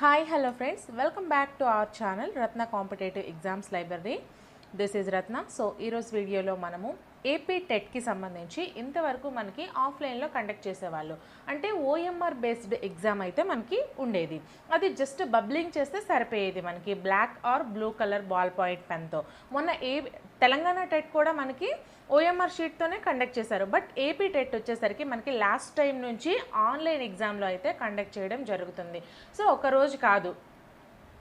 Hi hello friends welcome back to our channel Ratna competitive exams library this is Ratna so ఈరోజు వీడియోలో మనము AP టెట్కి సంబంధించి ఇంతవరకు మనకి ఆఫ్లైన్లో కండక్ట్ చేసేవాళ్ళు. అంటే ఓఎంఆర్ బేస్డ్ ఎగ్జామ్ అయితే మనకి ఉండేది. అది జస్ట్ బబ్లింగ్ చేస్తే సరిపోయేది మనకి. Black or blue colour ball point పెన్తో మొన్న ఏ తెలంగాణ టెట్ కూడా మనకి ఓఎంఆర్ షీట్తోనే కండక్ట్ చేశారు. బట్ ఏపీ టెట్ వచ్చేసరికి మనకి లాస్ట్ టైం నుంచి ఆన్లైన్ ఎగ్జామ్లో అయితే కండక్ట్ చేయడం జరుగుతుంది. సో ఒక రోజు కాదు.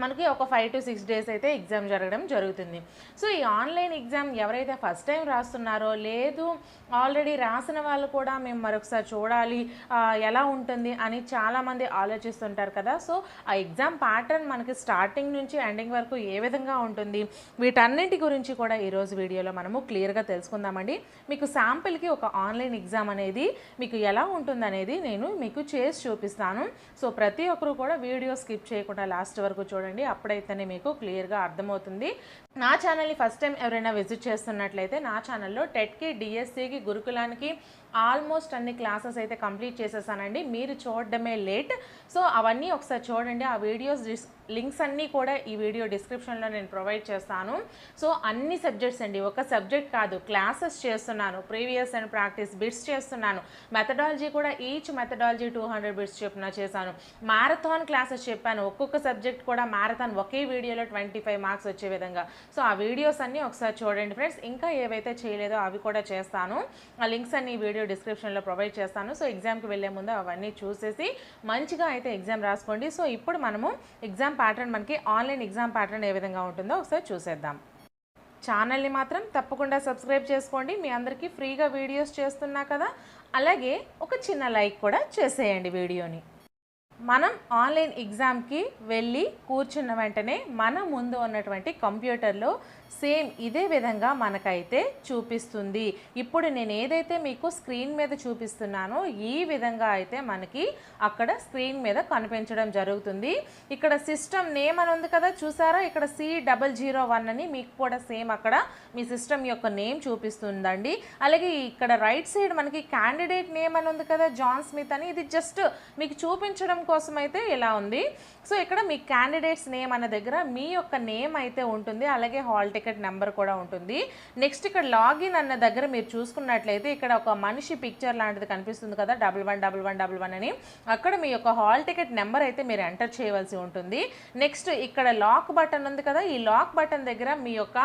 మనకి ఒక ఫైవ్ టు సిక్స్ డేస్ అయితే ఎగ్జామ్ జరగడం జరుగుతుంది. సో ఈ ఆన్లైన్ ఎగ్జామ్ ఎవరైతే ఫస్ట్ టైం రాస్తున్నారో లేదు ఆల్రెడీ రాసిన వాళ్ళు కూడా మేము మరొకసారి చూడాలి ఎలా ఉంటుంది అని చాలామంది ఆలోచిస్తుంటారు కదా. సో ఆ ఎగ్జామ్ ప్యాటర్న్ మనకి స్టార్టింగ్ నుంచి ఎండింగ్ వరకు ఏ విధంగా ఉంటుంది వీటన్నింటి గురించి కూడా ఈరోజు వీడియోలో మనము క్లియర్గా తెలుసుకుందామండి. మీకు శాంపిల్కి ఒక ఆన్లైన్ ఎగ్జామ్ అనేది మీకు ఎలా ఉంటుందనేది నేను మీకు చేసి చూపిస్తాను. సో ప్రతి ఒక్కరు కూడా వీడియో స్కిప్ చేయకుండా లాస్ట్ వరకు చూడండి. అప్పుడైతేనే మీకు క్లియర్గా అర్థమవుతుంది. నా ఛానల్ని ఫస్ట్ టైం ఎవరైనా విజిట్ చేస్తున్నట్లయితే నా ఛానల్లో టెట్కి డిఎస్సికి గురుకులానికి ఆల్మోస్ట్ అన్ని క్లాసెస్ అయితే కంప్లీట్ చేసేసానండి. మీరు చూడడమే లేట్. సో అవన్నీ ఒకసారి చూడండి. ఆ వీడియోస్ డిస్ లింక్స్ అన్నీ కూడా ఈ వీడియో డిస్క్రిప్షన్లో నేను ప్రొవైడ్ చేస్తాను. సో అన్ని సబ్జెక్ట్స్ అండి. ఒక సబ్జెక్ట్ కాదు. క్లాసెస్ చేస్తున్నాను. ప్రీవియస్ అండ్ ప్రాక్టీస్ బిట్స్ చేస్తున్నాను. మెథడాలజీ కూడా each methodology two hundred bits చెప్పిన చేశాను. మ్యారథాన్ క్లాసెస్ చెప్పాను. ఒక్కొక్క సబ్జెక్ట్ కూడా మ్యారథాన్ ఒకే వీడియోలో ట్వంటీ ఫైవ్ మార్క్స్ వచ్చే విధంగా. సో ఆ వీడియోస్ అన్నీ ఒకసారి చూడండి ఫ్రెండ్స్. ఇంకా ఏవైతే చేయలేదో అవి కూడా చేస్తాను. ఆ లింక్స్ అన్ని వీడియో డిస్క్రిప్షన్లో ప్రొవైడ్ చేస్తాను. సో ఎగ్జామ్కి వెళ్ళే ముందు అవన్నీ చూసేసి మంచిగా అయితే ఎగ్జామ్ రాసుకోండి. సో ఇప్పుడు మనము ఎగ్జామ్ ప్యాటర్న్ మనకి ఆన్లైన్ ఎగ్జామ్ ప్యాటర్న్ ఏ విధంగా ఉంటుందో ఒకసారి చూసేద్దాం. ఛానల్ని మాత్రం తప్పకుండా సబ్స్క్రైబ్ చేసుకోండి. మీ అందరికీ ఫ్రీగా వీడియోస్ చేస్తున్నా కదా. అలాగే ఒక చిన్న లైక్ కూడా చేసేయండి వీడియోని. మనం ఆన్లైన్ ఎగ్జామ్కి వెళ్ళి కూర్చున్న వెంటనే మన ముందు ఉన్నటువంటి కంప్యూటర్లో సేమ్ ఇదే విధంగా మనకైతే చూపిస్తుంది. ఇప్పుడు నేను ఏదైతే మీకు స్క్రీన్ మీద చూపిస్తున్నానో ఈ విధంగా అయితే మనకి అక్కడ స్క్రీన్ మీద కనిపించడం జరుగుతుంది. ఇక్కడ సిస్టమ్ నేమ్ అని ఉంది కదా చూసారా? ఇక్కడ సి డబల్ జీరో వన్ అని మీకు కూడా సేమ్ అక్కడ మీ సిస్టమ్ యొక్క నేమ్ చూపిస్తుందండి. అలాగే ఇక్కడ రైట్ సైడ్ మనకి క్యాండిడేట్ నేమ్ అని ఉంది కదా జాన్ స్మిత్ అని. ఇది జస్ట్ మీకు చూపించడం కోసం అయితే ఇలా ఉంది. సో ఇక్కడ మీ క్యాండిడేట్స్ నేమ్ అన్న దగ్గర మీ యొక్క నేమ్ అయితే ఉంటుంది. అలాగే హాల్ టికెట్ నెంబర్ కూడా ఉంటుంది. నెక్స్ట్ ఇక్కడ లాగిన్ అన్న దగ్గర మీరు చూసుకున్నట్లయితే ఇక్కడ ఒక మనిషి పిక్చర్ లాంటిది కనిపిస్తుంది కదా double one double one double one అని. అక్కడ మీ యొక్క హాల్ టికెట్ నెంబర్ అయితే మీరు ఎంటర్ చేయవలసి ఉంటుంది. నెక్స్ట్ ఇక్కడ లాక్ బటన్ ఉంది కదా ఈ లాక్ బటన్ దగ్గర మీ యొక్క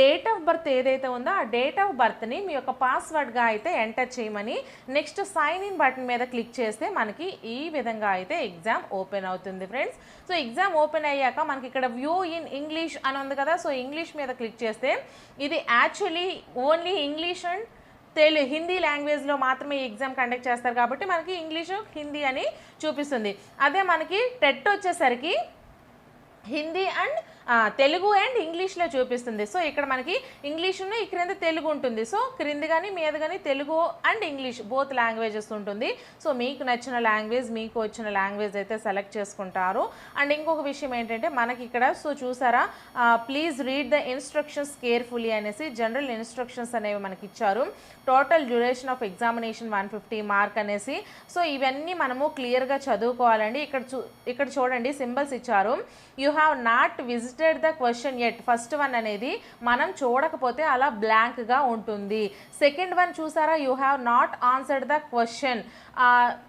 డేట్ ఆఫ్ బర్త్ ఏదైతే ఉందో ఆ డేట్ ఆఫ్ బర్త్ని మీ యొక్క పాస్వర్డ్గా అయితే ఎంటర్ చేయమని నెక్స్ట్ సైన్ ఇన్ బటన్ మీద క్లిక్ చేస్తే మనకి ఈ విధంగా అయితే ఎగ్జామ్ ఓపెన్ అవుతుంది ఫ్రెండ్స్ సో ఎగ్జామ్ ఓపెన్ అయ్యాక మనకి ఇక్కడ వ్యూ ఇన్ ఇంగ్లీష్ అని ఉంది కదా. సో ఇంగ్లీష్ మీద క్లిక్ చేస్తే ఇది actually only English and Telugu Hindi లాంగ్వేజ్లో మాత్రమే ఈ ఎగ్జామ్ కండక్ట్ చేస్తారు కాబట్టి మనకి ఇంగ్లీషు హిందీ అని చూపిస్తుంది. అదే మనకి టెట్ వచ్చేసరికి హిందీ అండ్ తెలుగు అండ్ ఇంగ్లీష్లో చూపిస్తుంది. సో ఇక్కడ మనకి ఇంగ్లీష్ ఈ క్రింద తెలుగు ఉంటుంది. సో క్రింద కానీ మీద కానీ Telugu and English both languages ఉంటుంది. సో మీకు నచ్చిన లాంగ్వేజ్ మీకు వచ్చిన లాంగ్వేజ్ అయితే సెలెక్ట్ చేసుకుంటారు. అండ్ ఇంకొక విషయం ఏంటంటే మనకి ఇక్కడ సో చూసారా? Please read the instructions carefully అనేసి జనరల్ ఇన్స్ట్రక్షన్స్ అనేవి మనకి ఇచ్చారు. Total duration of examination one fifty mark అనేసి. సో ఇవన్నీ మనము క్లియర్గా చదువుకోవాలండి. ఇక్కడ చూ ఇక్కడ చూడండి సింబల్స్ ఇచ్చారు. You you have not visited the question at first one అనేది మనం చూడకపోతే అలా బ్లాంక్గా ఉంటుంది. సెకండ్ వన్ చూసారా? You have not answered the question.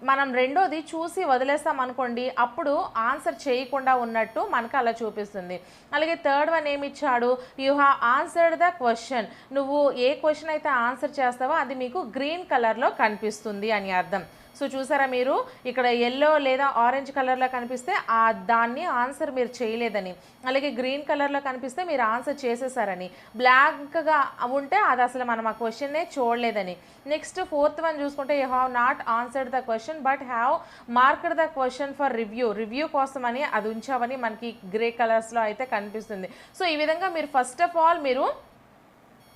మనం రెండోది చూసి వదిలేస్తాం అనుకోండి అప్పుడు ఆన్సర్ చేయకుండా ఉన్నట్టు మనకు అలా చూపిస్తుంది. అలాగే థర్డ్ వన్ ఏమి ఇచ్చాడు? You have answered the question. నువ్వు ఏ క్వశ్చన్ అయితే ఆన్సర్ చేస్తావో అది మీకు గ్రీన్ కలర్లో కనిపిస్తుంది అని అర్థం. సో చూసారా మీరు? ఇక్కడ ఎల్లో లేదా ఆరెంజ్ కలర్లో కనిపిస్తే ఆ దాన్ని ఆన్సర్ మీరు చేయలేదని. అలాగే గ్రీన్ కలర్లో కనిపిస్తే మీరు ఆన్సర్ చేసేసారని. బ్లాక్గా ఉంటే అది అసలు మనం ఆ క్వశ్చన్నే చూడలేదని. నెక్స్ట్ ఫోర్త్ వన్ చూసుకుంటే you have not answered the question but have marked the question for review. Review కోసమని అది ఉంచామని మనకి గ్రే కలర్స్లో అయితే కనిపిస్తుంది. సో ఈ విధంగా మీరు ఫస్ట్ ఆఫ్ ఆల్ మీరు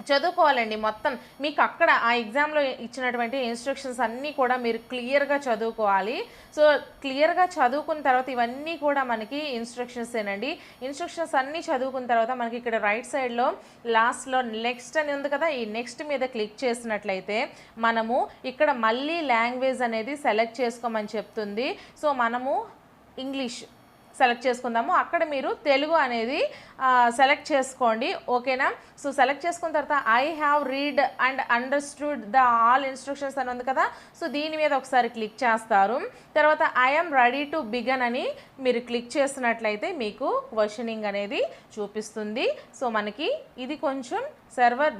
చదువుకోవాలండి మొత్తం. మీకు అక్కడ ఆ ఎగ్జామ్లో ఇచ్చినటువంటి ఇన్స్ట్రక్షన్స్ అన్నీ కూడా మీరు క్లియర్గా చదువుకోవాలి. సో క్లియర్గా చదువుకున్న తర్వాత ఇవన్నీ కూడా మనకి ఇన్స్ట్రక్షన్స్ ఏనండి ఇన్స్ట్రక్షన్స్ అన్నీ చదువుకున్న తర్వాత మనకి ఇక్కడ రైట్ సైడ్లో లాస్ట్లో నెక్స్ట్ అని ఉంది కదా ఈ నెక్స్ట్ మీద క్లిక్ చేసినట్లయితే మనము ఇక్కడ మళ్ళీ లాంగ్వేజ్ అనేది సెలెక్ట్ చేసుకోమని చెప్తుంది. సో మనము ఇంగ్లీష్ సెలెక్ట్ చేసుకుందాము. అక్కడ మీరు తెలుగు అనేది సెలెక్ట్ చేసుకోండి. ఓకేనా? సో సెలెక్ట్ చేసుకున్న తర్వాత I have read and understood the all instructions అని ఉంది కదా? సో దీని మీద ఒకసారి క్లిక్ చేస్తారు. తర్వాత ఐఎమ్ రెడీ టు బిగన్ అని మీరు క్లిక్ చేసినట్లయితే మీకు క్వశ్చనింగ్ అనేది చూపిస్తుంది. సో మనకి ఇది కొంచెం సర్వర్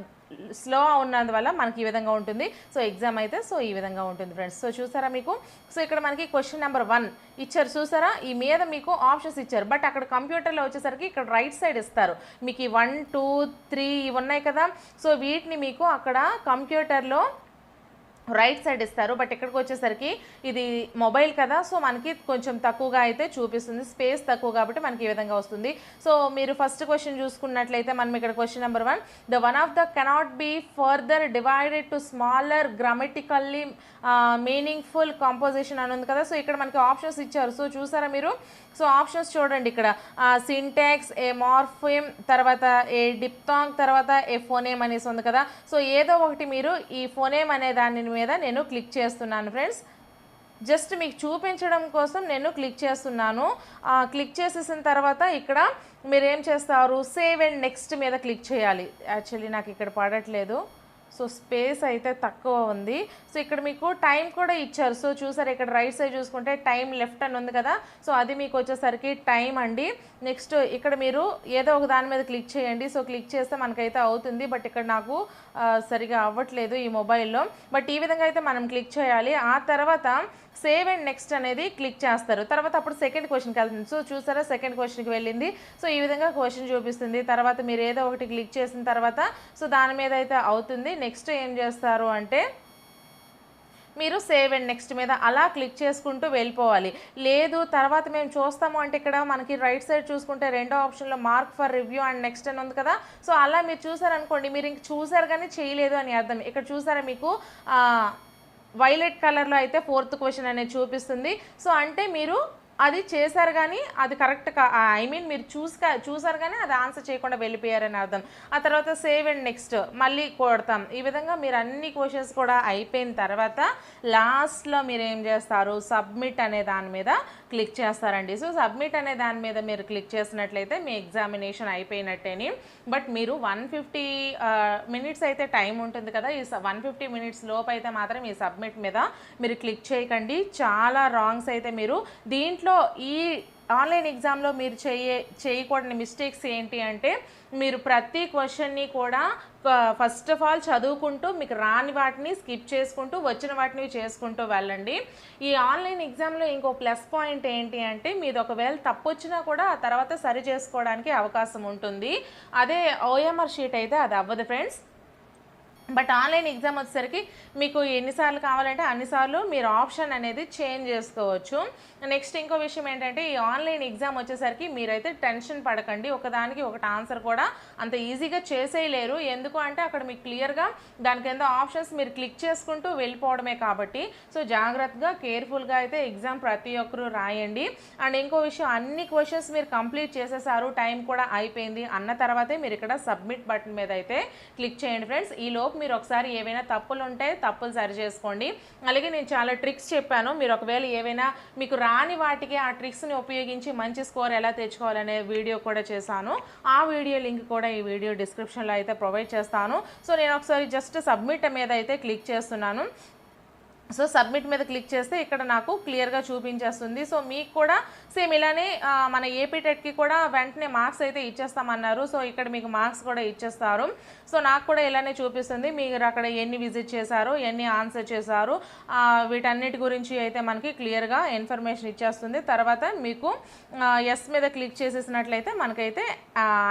స్లో ఉన్నందువల్ల మనకి ఈ విధంగా ఉంటుంది. సో ఎగ్జామ్ అయితే సో ఈ విధంగా ఉంటుంది ఫ్రెండ్స్ సో చూసారా మీకు? సో ఇక్కడ మనకి క్వశ్చన్ నెంబర్ వన్ ఇచ్చారు చూసారా? ఈ మీద మీకు ఆప్షన్స్ ఇచ్చారు. బట్ అక్కడ కంప్యూటర్లో వచ్చేసరికి ఇక్కడ రైట్ సైడ్ ఇస్తారు. మీకు ఈ వన్ టూ త్రీ ఇవి ఉన్నాయి కదా. సో వీటిని మీకు అక్కడ కంప్యూటర్లో రైట్ సైడ్ ఇస్తారు. బట్ ఇక్కడికి వచ్చేసరికి ఇది మొబైల్ కదా సో మనకి కొంచెం తక్కువగా అయితే చూపిస్తుంది. స్పేస్ తక్కువ కాబట్టి మనకి ఈ విధంగా వస్తుంది. సో మీరు ఫస్ట్ క్వశ్చన్ చూసుకున్నట్లయితే మనం ఇక్కడ question number one. The one of the cannot be further divided to smaller grammatically meaningful composition అని ఉంది కదా. సో ఇక్కడ మనకి ఆప్షన్స్ ఇచ్చారు. సో చూసారా మీరు? సో ఆప్షన్స్ చూడండి ఇక్కడ. సింటాక్స్ ఏ మార్ఫిమ్ తర్వాత ఏ డిప్తాంగ్ తర్వాత ఏ ఫోనేమ్ అనేసి ఉంది కదా. సో ఏదో ఒకటి మీరు ఈ ఫోనేమ్ అనే దాని మీద నేను క్లిక్ చేస్తున్నాను ఫ్రెండ్స్. జస్ట్ మీకు చూపించడం కోసం నేను క్లిక్ చేస్తున్నాను. క్లిక్ చేసేసిన తర్వాత ఇక్కడ మీరు ఏం చేస్తారు? సేవ్ అండ్ నెక్స్ట్ మీద క్లిక్ చేయాలి. యాక్చువల్లీ నాకు ఇక్కడ పడట్లేదు. సో స్పేస్ అయితే తక్కువ ఉంది. సో ఇక్కడ మీకు టైం కూడా ఇచ్చారు. సో చూసారు ఇక్కడ రైట్ సైడ్ చూసుకుంటే టైం లెఫ్ట్ అని ఉంది కదా. సో అది మీకు వచ్చేసరికి టైం అండి. నెక్స్ట్ ఇక్కడ మీరు ఏదో ఒక దాని మీద క్లిక్ చేయండి. సో క్లిక్ చేస్తే మనకైతే అవుతుంది. బట్ ఇక్కడ నాకు సరిగా అవ్వట్లేదు ఈ మొబైల్లో. బట్ ఈ విధంగా అయితే మనం క్లిక్ చేయాలి. ఆ తర్వాత సేవ్ అండ్ నెక్స్ట్ అనేది క్లిక్ చేస్తారు. తర్వాత అప్పుడు సెకండ్ క్వశ్చన్కి వెళ్తుంది. సో చూసారా సెకండ్ క్వశ్చన్కి వెళ్ళింది. సో ఈ విధంగా క్వశ్చన్ చూపిస్తుంది. తర్వాత మీరు ఏదో ఒకటి క్లిక్ చేసిన తర్వాత సో దాని మీద అయితే అవుతుంది. నెక్స్ట్ ఏం చేస్తారు అంటే మీరు సేవ్ అండ్ నెక్స్ట్ మీద అలా క్లిక్ చేసుకుంటూ వెళ్ళిపోవాలి. లేదు తర్వాత మేము చూస్తాము అంటే ఇక్కడ మనకి రైట్ సైడ్ చూసుకుంటే రెండో ఆప్షన్లో mark for review and next అని ఉంది కదా. సో అలా మీరు చూసారనుకోండి మీరు ఇంక చూసారు కానీ చేయలేదు అని అర్థం. ఇక్కడ చూసారా మీకు? వైలెట్ కలర్లో అయితే ఫోర్త్ క్వశ్చన్ అనేది చూపిస్తుంది. సో అంటే మీరు అది చేశారు కానీ అది కరెక్ట్ కా ఐ మీన్ మీరు చూసుక చూసారు కానీ అది ఆన్సర్ చేయకుండా వెళ్ళిపోయారని అర్థం. ఆ తర్వాత సేవ్ అండ్ నెక్స్ట్ మళ్ళీ కొడతాం. ఈ విధంగా మీరు అన్ని క్వశ్చన్స్ కూడా అయిపోయిన తర్వాత లాస్ట్లో మీరు ఏం చేస్తారు? సబ్మిట్ అనే దాని మీద క్లిక్ చేస్తారండి. సో సబ్మిట్ అనే దాని మీద మీరు క్లిక్ చేసినట్లయితే మీ ఎగ్జామినేషన్ అయిపోయినట్టేని. బట్ మీరు వన్ ఫిఫ్టీ మినిట్స్ అయితే టైం ఉంటుంది కదా. ఈ వన్ ఫిఫ్టీ మినిట్స్ లోపు అయితే మాత్రం ఈ సబ్మిట్ మీద మీరు క్లిక్ చేయకండి. చాలా రాంగ్స్ అయితే మీరు దీంట్లో ఈ ఆన్లైన్ ఎగ్జామ్లో మీరు చేయ చేయకూడని మిస్టేక్స్ ఏంటి అంటే మీరు ప్రతి క్వశ్చన్ని కూడా ఫస్ట్ ఆఫ్ ఆల్ చదువుకుంటూ మీకు రాని వాటిని స్కిప్ చేసుకుంటూ వచ్చిన వాటిని చేసుకుంటూ వెళ్ళండి. ఈ ఆన్లైన్ ఎగ్జామ్లో ఇంకో ప్లస్ పాయింట్ ఏంటి అంటే మీది ఒకవేళ తప్పు వచ్చినా కూడా ఆ తర్వాత సరి చేసుకోవడానికి అవకాశం ఉంటుంది. అదే ఓఎంఆర్ షీట్ అయితే అది అవ్వదు ఫ్రెండ్స్. బట్ ఆన్లైన్ ఎగ్జామ్ వచ్చేసరికి మీకు ఎన్నిసార్లు కావాలంటే అన్నిసార్లు మీరు ఆప్షన్ అనేది చేంజ్ చేసుకోవచ్చు. నెక్స్ట్ ఇంకో విషయం ఏంటంటే ఈ ఆన్లైన్ ఎగ్జామ్ వచ్చేసరికి మీరైతే టెన్షన్ పడకండి. ఒకదానికి ఒకటి ఆన్సర్ కూడా అంత ఈజీగా చేసేయలేరు. ఎందుకు అంటే అక్కడ మీకు క్లియర్గా దాని కింద ఆప్షన్స్ మీరు క్లిక్ చేసుకుంటూ వెళ్ళిపోవడమే కాబట్టి. సో జాగ్రత్తగా కేర్ఫుల్గా అయితే ఎగ్జామ్ ప్రతి ఒక్కరూ రాయండి. అండ్ ఇంకో విషయం అన్ని క్వశ్చన్స్ మీరు కంప్లీట్ చేసేసారు టైం కూడా అయిపోయింది అన్న తర్వాతే మీరు ఇక్కడ సబ్మిట్ బటన్ మీద అయితే క్లిక్ చేయండి ఫ్రెండ్స్. ఈలోపు లోపు మీరు ఒకసారి ఏవైనా తప్పులు ఉంటే తప్పులు సరి చేసుకోండి అలాగే నేను చాలా ట్రిక్స్ చెప్పాను. మీరు ఒకవేళ ఏవైనా మీకు రాని వాటికి ఆ ట్రిక్స్ని ఉపయోగించి మంచి స్కోర్ ఎలా తెచ్చుకోవాలనే వీడియో కూడా చేశాను. ఆ వీడియో లింక్ కూడా ఈ వీడియో డిస్క్రిప్షన్లో అయితే ప్రొవైడ్ చేస్తాను. సో నేను ఒకసారి జస్ట్ సబ్మిట్ మీద అయితే క్లిక్ చేస్తున్నాను. సో సబ్మిట్ మీద క్లిక్ చేస్తే ఇక్కడ నాకు క్లియర్గా చూపించేస్తుంది. సో మీకు కూడా సేమ్ ఇలానే మన ఏపీ టెట్కి కూడా వెంటనే మార్క్స్ అయితే ఇచ్చేస్తామన్నారు. సో ఇక్కడ మీకు మార్క్స్ కూడా ఇచ్చేస్తారు. సో నాకు కూడా ఇలానే చూపిస్తుంది. మీరు అక్కడ ఎన్ని విజిట్ చేశారు ఎన్ని ఆన్సర్ చేశారు వీటన్నిటి గురించి అయితే మనకి క్లియర్గా ఇన్ఫర్మేషన్ ఇచ్చేస్తుంది. తర్వాత మీకు ఎస్ మీద క్లిక్ చేసేసినట్లయితే మనకైతే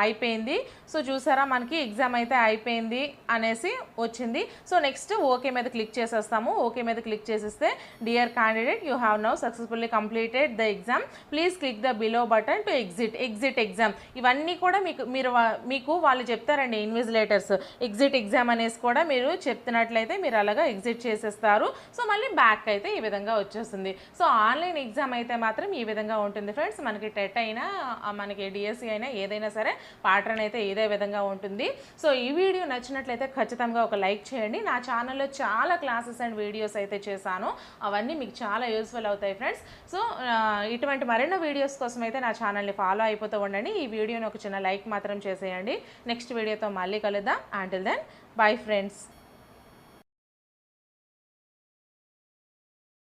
అయిపోయింది. సో చూసారా మనకి ఎగ్జామ్ అయితే అయిపోయింది అనేసి వచ్చింది. సో నెక్స్ట్ ఓకే మీద క్లిక్ చేసేస్తాము. ఓకే మీద click చేసిస్తే dear candidate you have now successfully completed the exam please click the below button to exit exit exam ఇవన్నీ కూడా మీకు మీరు మీకు వాళ్ళు చెప్తారండి ఇన్విజిలేటర్స్ ఎగ్జిట్ ఎగ్జామ్ అనేసి కూడా మీరు చెప్తున్నట్లయితే మీరు అలాగా ఎగ్జిట్ చేసేస్తారు. సో మళ్ళీ బ్యాక్ అయితే ఈ విధంగా వచ్చేస్తుంది. సో ఆన్లైన్ ఎగ్జామ్ అయితే మాత్రం ఈ విధంగా ఉంటుంది ఫ్రెండ్స్ మనకి టెట్ అయినా మనకి డిఎస్సి అయినా ఏదైనా సరే ప్యాటర్న్ అయితే ఇదే విధంగా ఉంటుంది. సో ఈ వీడియో నచ్చినట్లయితే ఖచ్చితంగా ఒక లైక్ చేయండి. నా ఛానల్లో చాలా క్లాసెస్ అండ్ వీడియోస్ అయితే చేశాను అవన్నీ మీకు చాలా యూస్ఫుల్ అవుతాయి ఫ్రెండ్స్. సో ఇటువంటి మరెన్నో వీడియోస్ కోసం అయితే నా ఛానల్ని ఫాలో అయిపోతూ ఉండండి. ఈ వీడియోని ఒక చిన్న లైక్ మాత్రం చేసేయండి. నెక్స్ట్ వీడియోతో మళ్ళీ కలుద్దాం. Until then bye friends